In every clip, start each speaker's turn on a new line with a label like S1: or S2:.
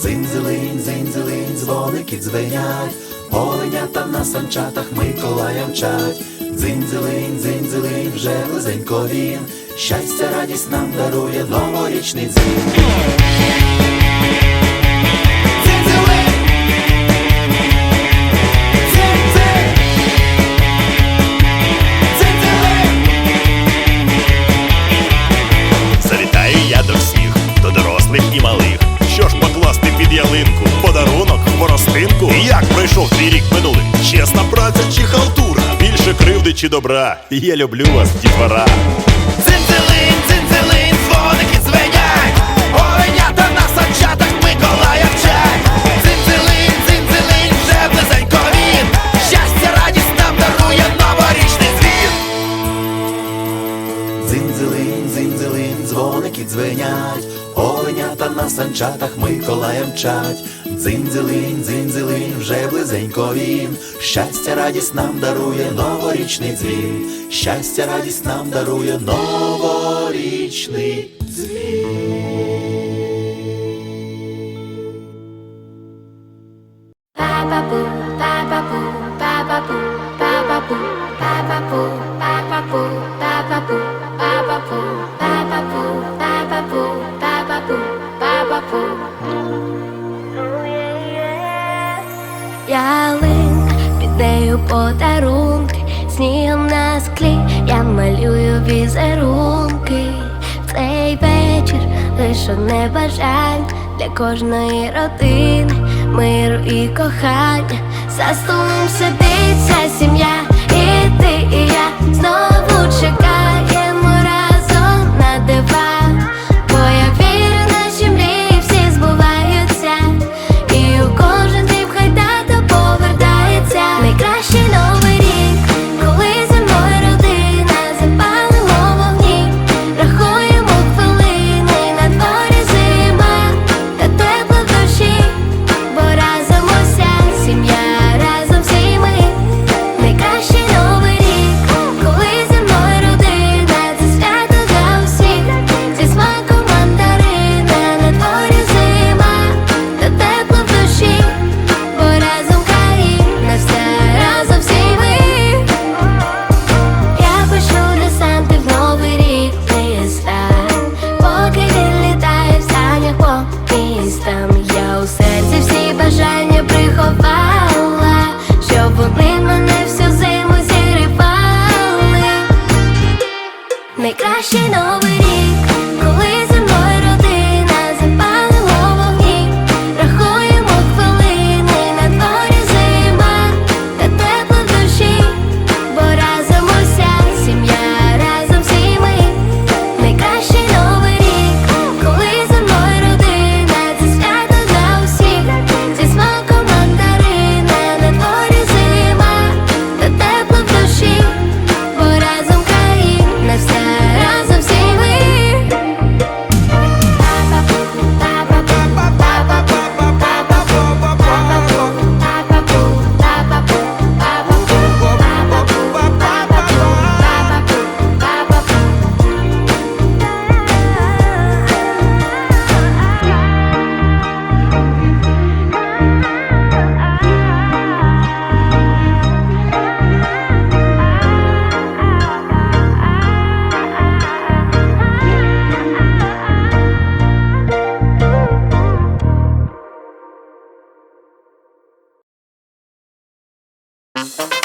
S1: Дзинь-зелень, дзинь-зелень, дзвоники дзвенять, Оленята на санчатах Миколая мчать. Дзинь-зелень, дзинь-зелень, вже близенько він, Щастя, радість нам дарує новорічний дзвін.
S2: Чи добра? Я люблю вас, дітвора.
S1: Дзинь-дзелень, дзинь-дзелень, дзвоники дзвенять, Оленята на санчатах Миколая вчать. Дзинь-дзелень, дзинь-дзелень, вже близенько він, Щастя, радість нам дарує новорічний дзвін. Дзинь-дзелень, дзинь-дзелень, дзвоники дзвенять, Оленята на санчатах Миколая мчать. Дзинь-дзелень, вже близенько він, Щастя, радість нам дарує новорічний дзвін, Щастя, радість нам дарує новорічний
S3: Papa подарунки, снігом на склі я малюю візерунки. Цей вечір лише одне бажання для кожної родини, миру і кохання. За столом сидить сім'я, Thank you.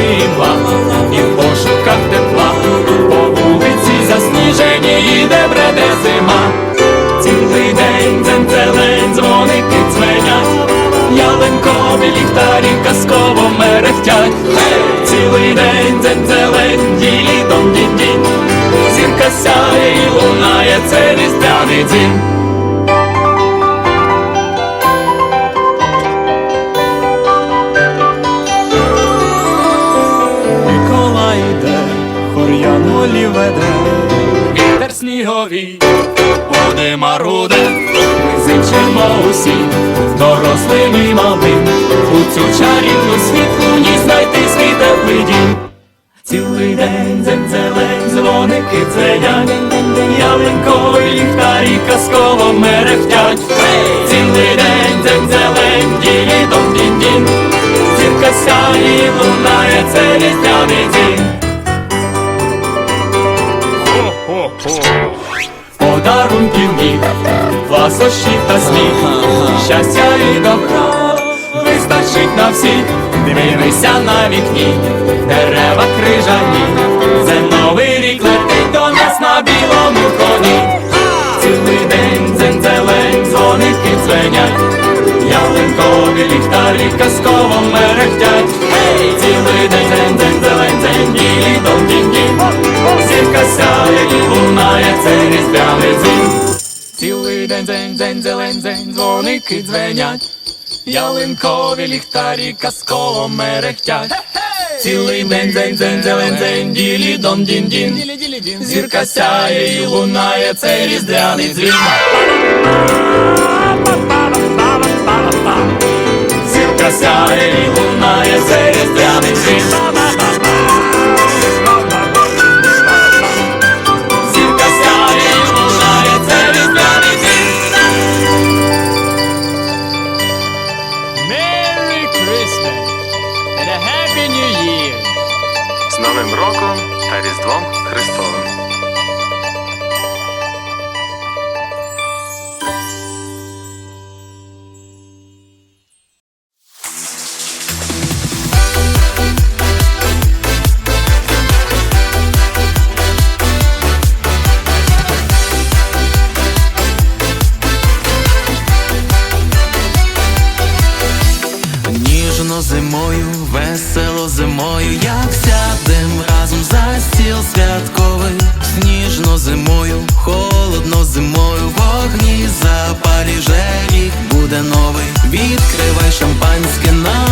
S3: І і в
S4: пошуках тепла, по вулиці засніжені, де бреде зима. Цілий день дзень-зелень, дзвоники дзвенять, ялинкові ліхтарі казково мерехтять. Цілий день дзень-зелень, ділі-дом дінь-дінь, зірка сяє і лунає, це різдвяний дзвін. Волі веде, вітер сніговий, води маруде, ми зичимо усі, дорослим і малим, у цю чарівну світлу ні знайти свій теплий дім. Цілий день дзень-зелень, дзвоники дзвенять, ялинкові ліхтарі казково мерехтять. Цілий день дзень-зелень, ділі-дом дінь-дінь, зірка сяє лунає, це різдвяний день. Подарунків міг, ласощів та сміх, щастя і добра вистачить на всіх. Дивися на вікні, дерева крижані, це новий рік летить до нас на білому коні. Цілий день дзень-зелень, дзвоники дзвенять, ялинкові ліхтарі казково мерехтять. Цілий день Зірка сяє лунає, це різдвяний дзвін. Цілий день дзень, дзень, зелень, дзень, дзвоники дзвенять, ялинкові ліхтарі казково мерехтять. Цілий день, дзень, дзень, зелень, дзень, ділі дом дін дін Зірка сяє і лунає, це різдвяний дзвін. Зірка сяє і лунає, це різдвяний дзвін.
S5: Зимою, весело зимою, як сядем разом за стіл святковий, сніжно зимою, холодно зимою, вогні запалі вже рік буде новий. Відкривай шампанське, наливай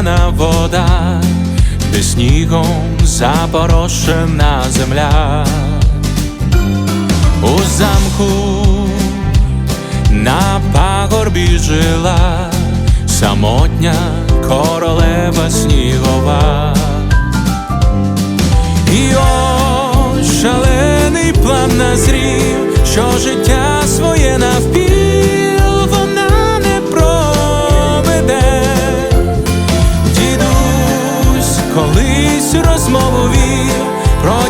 S6: крижана вода, де снігом запорошена земля, у замку на пагорбі жила самотня королева снігова. І ось шалений план назрів, що життя своє навпіл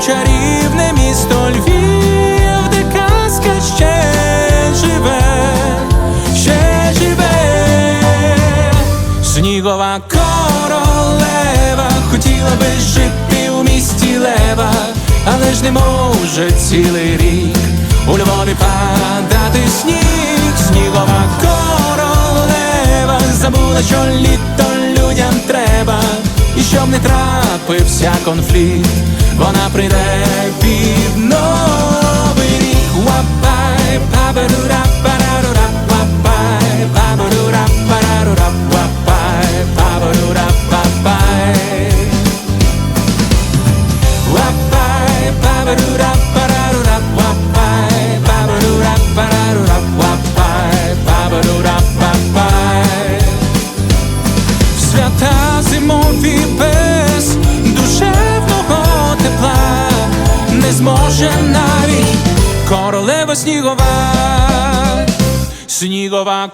S6: чарівне місто Львів, де казка ще живе, ще живе. Снігова королева хотіла би жити у місті Лева, але ж не може цілий рік у Львові падати сніг, снігова королева забула, що літо людям треба, і щоб не трапився конфлікт, вона прийде під новий рік. Вапай, паберу, парарура,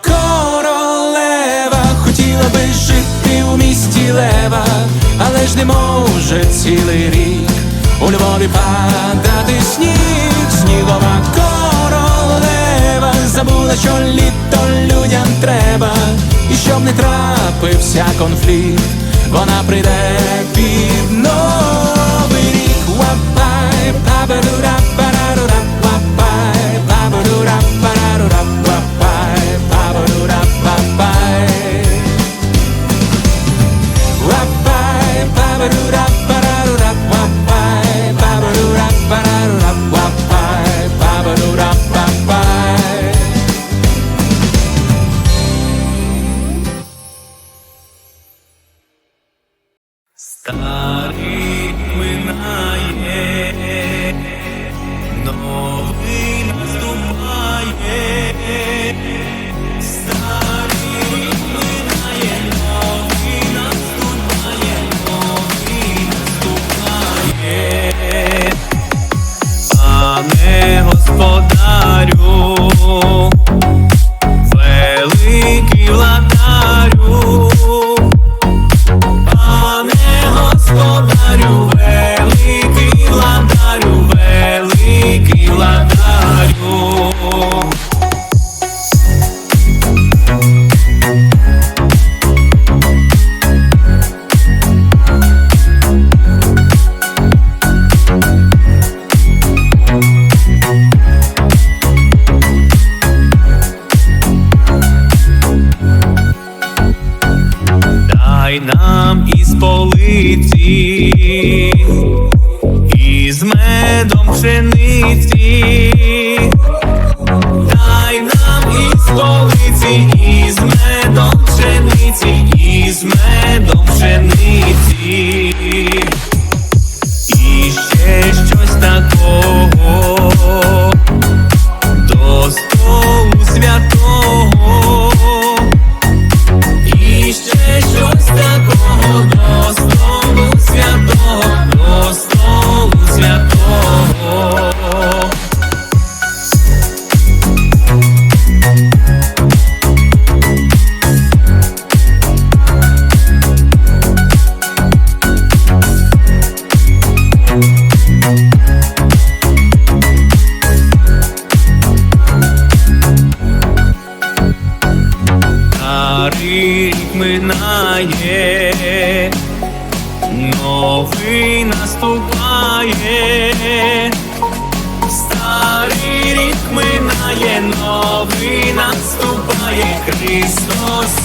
S6: королева хотіла би жити у місті Лева, але ж не може цілий рік у Львові падати сніг, снігова королева забула, що літо людям треба, і щоб не трапився конфлікт, вона прийде під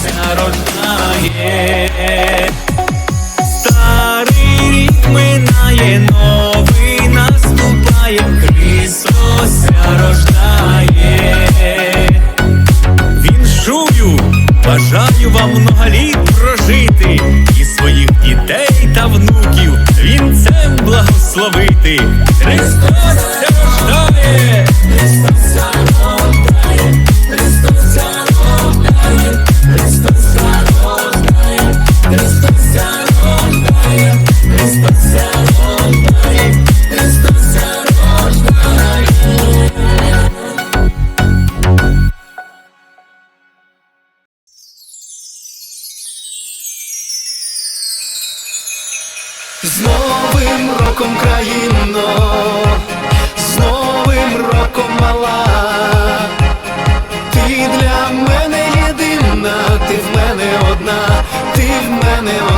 S7: Ся рождає. Старий рік минає,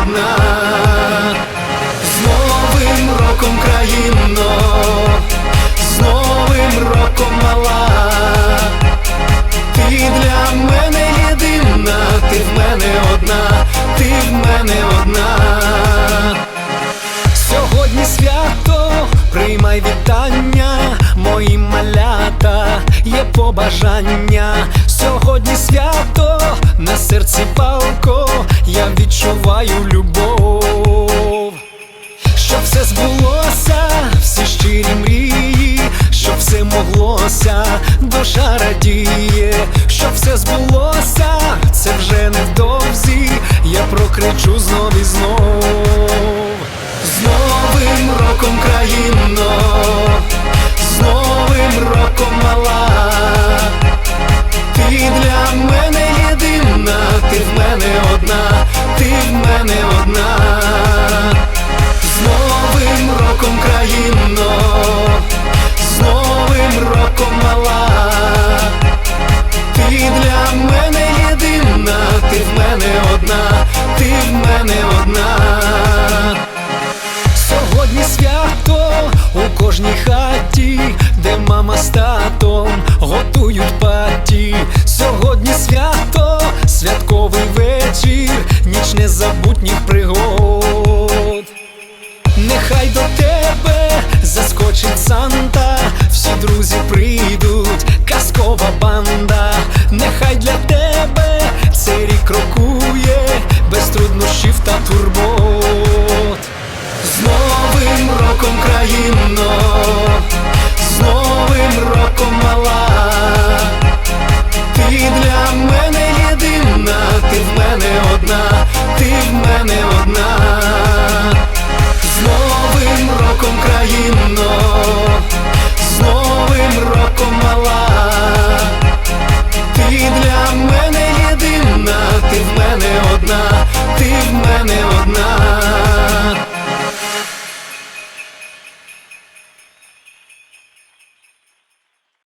S8: одна. З новим роком країно, з новим роком мала. Ти для мене єдина, ти в мене одна, ти в мене одна. Сьогодні свято, приймай вітання, мої малята, є побажання. Сьогодні свято, на серці палко, я відчуваю любов. Щоб все збулося, всі щирі мрії, щоб все моглося, душа радіє, щоб все збулося, це вже невдовзі, я прокричу знов і знов. З новим роком країно, з новим роком мала. Ти мене єдина, ти в мене одна, ти в мене одна. Заскочить Санта, всі друзі прийдуть, казкова банда,